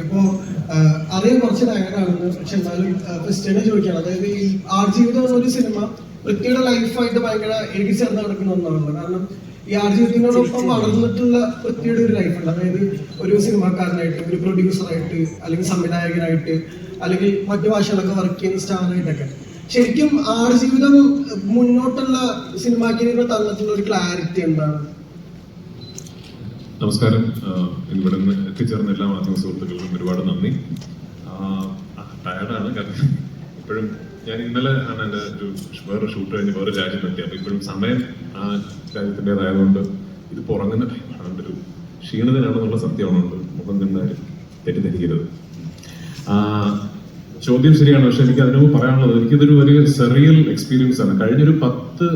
അപ്പോ അറിയാൻ കുറച്ച് നേരാണെന്ന് പക്ഷെ എന്നാലും ക്രിസ്ത്യനെ ചോദിക്കുകയാണ്. അതായത് ഈ ആർ ജീവിതം എന്നൊരു സിനിമ പൃഥ്വിയുടെ ലൈഫായിട്ട് ഭയങ്കര എനിക്ക് ചേർന്ന് കിടക്കുന്ന ഒന്നാണല്ലോ. കാരണം ഈ ആർ ആർജീവിതത്തിനോടൊപ്പം വളർന്നിട്ടുള്ള പൃഥ്വിയുടെ ഒരു ലൈഫുണ്ട് അതായത് ഒരു സിനിമാക്കാരനായിട്ട് ഒരു പ്രൊഡ്യൂസറായിട്ട് അല്ലെങ്കിൽ സംവിധായകനായിട്ട് അല്ലെങ്കിൽ മറ്റു ഭാഷകളൊക്കെ വർക്ക് ചെയ്യുന്ന സ്റ്റാറായിട്ടൊക്കെ ശരിക്കും ആർജീവിതം മുന്നോട്ടുള്ള സിനിമാക്കിനെ തന്നിട്ടുള്ള ഒരു ക്ലാരിറ്റി എന്താണ്? നമസ്കാരം. ഇവിടെ നിന്ന് എത്തിച്ചേർന്ന എല്ലാ മാധ്യമ സുഹൃത്തുക്കൾക്കും ഒരുപാട് നന്ദി. ടയർഡാണ് കാരണം ഇപ്പോഴും ഞാൻ ഇന്നലെ ആണ് എന്റെ ഒരു വേറെ ഷൂട്ട് കഴിഞ്ഞ് വേറെ രാജ്യത്തെത്തി അപ്പോൾ ഇപ്പോഴും സമയം ആ രാജ്യത്തിന്റെതായതുകൊണ്ട് ഇത് പുറങ്ങുന്ന ടൈമാണ് എന്റെ ഒരു ക്ഷീണിതനാണെന്നുള്ള സത്യമാണുണ്ട് മുഖം കണ്ടാലും തെറ്റിദ്ധരിക്കരുത്. ചോദ്യം ശരിയാണ്. പക്ഷെ എനിക്ക് അതിനു പറയാനുള്ളത് എനിക്കിതൊരു വലിയ സെറിയൽ എക്സ്പീരിയൻസ് ആണ്. കഴിഞ്ഞൊരു പത്ത്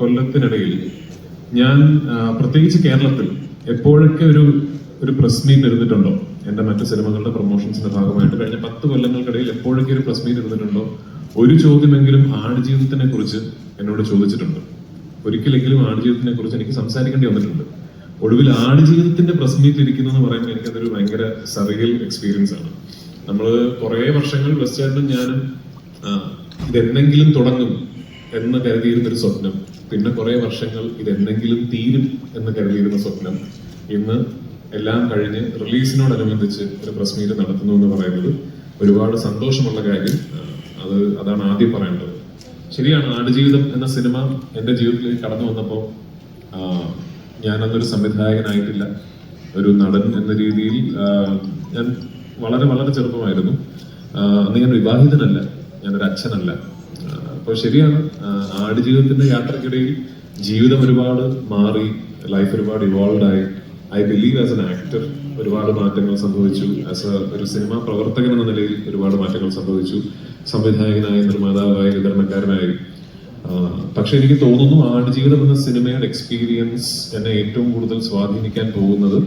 കൊല്ലത്തിനിടയിൽ ഞാൻ പ്രത്യേകിച്ച് കേരളത്തിൽ എപ്പോഴൊക്കെ ഒരു ഒരു പ്രസ് മീറ്റ് ഇരുന്നിട്ടുണ്ടോ എന്റെ മറ്റു സിനിമകളുടെ പ്രൊമോഷൻസിന്റെ ഭാഗമായിട്ട് കഴിഞ്ഞ പത്ത് കൊല്ലങ്ങൾക്കിടയിൽ എപ്പോഴൊക്കെ ഒരു പ്രസ് മീറ്റ് ഇരുന്നിട്ടുണ്ടോ ഒരു ചോദ്യമെങ്കിലും ആടുജീവിതത്തിനെ കുറിച്ച് എന്നോട് ചോദിച്ചിട്ടുണ്ട്. ഒരിക്കലെങ്കിലും ആടുജീവിതത്തിനെ കുറിച്ച് എനിക്ക് സംസാരിക്കേണ്ടി വന്നിട്ടുണ്ട്. ഒടുവിൽ ആടുജീവിതത്തിന്റെ പ്രസ് മീറ്റ് ഇരിക്കുന്നു എന്ന് പറയുമ്പോൾ എനിക്കതൊരു ഭയങ്കര സറിയൽ എക്സ്പീരിയൻസ് ആണ്. നമ്മൾ കുറേ വർഷങ്ങൾ വെസ്റ്റേണും ഞാനും ഇതെന്തെങ്കിലും തുടങ്ങും എന്ന് കരുതിയിരുന്നൊരു സ്വപ്നം. പിന്നെ കുറേ വർഷങ്ങൾ ഇതെന്തെങ്കിലും തീരും എന്ന് കരുതിയിരുന്ന സ്വപ്നം ഇന്ന് എല്ലാം കഴിഞ്ഞ് റിലീസിനോടനുബന്ധിച്ച് ഒരു പ്രസ് മീറ്റ് നടത്തുന്നു എന്ന് പറയുന്നത് ഒരുപാട് സന്തോഷമുള്ള കാര്യം. അത് അതാണ് ആദ്യം പറയേണ്ടത്. ശരിയാണ് ആടുജീവിതം എന്ന സിനിമ എന്റെ ജീവിതത്തിലേക്ക് കടന്നു വന്നപ്പോൾ ഞാൻ അന്നൊരു സംവിധായകനായിട്ടില്ല. ഒരു നടൻ എന്ന രീതിയിൽ ഞാൻ വളരെ വളരെ ചെറുപ്പമായിരുന്നു. അന്ന് ഞാൻ വിവാഹിതനല്ല ഞാനൊരു അച്ഛനല്ല അപ്പോൾ ശരിയാണ്. ആടുജീവിതത്തിന്റെ യാത്രക്കിടയിൽ ജീവിതം ഒരുപാട് മാറി ലൈഫ് ഒരുപാട് ഇവോൾവ് ആയി. I believe as an actor ഒരുപാട് മാറ്റങ്ങൾ സംഭവിച്ചു. ആസ് എ ഒരു സിനിമാ പ്രവർത്തകൻ എന്ന നിലയിൽ ഒരുപാട് മാറ്റങ്ങൾ സംഭവിച്ചു. സംവിധായകനായി നിർമ്മാതാവായി വിതരണക്കാരനായി. പക്ഷെ എനിക്ക് തോന്നുന്നു ആടുജീവിതം എന്ന സിനിമയുടെ എക്സ്പീരിയൻസ് എന്നെ ഏറ്റവും കൂടുതൽ സ്വാധീനിക്കാൻ പോകുന്നത്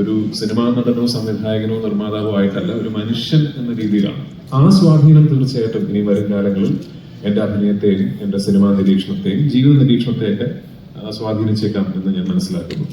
ഒരു സിനിമാ നടനോ സംവിധായകനോ നിർമ്മാതാവോ ആയിട്ടല്ല ഒരു മനുഷ്യൻ എന്ന രീതിയിലാണ്. ആ സ്വാധീനം തീർച്ചയായിട്ടും ഇനി വരും കാലങ്ങളിൽ എന്റെ അഭിനയത്തെയും എന്റെ സിനിമാ നിരീക്ഷണത്തെയും ജീവിത നിരീക്ഷണത്തെയൊക്കെ സ്വാധീനിച്ചേക്കാം എന്ന് ഞാൻ മനസ്സിലാക്കുന്നു.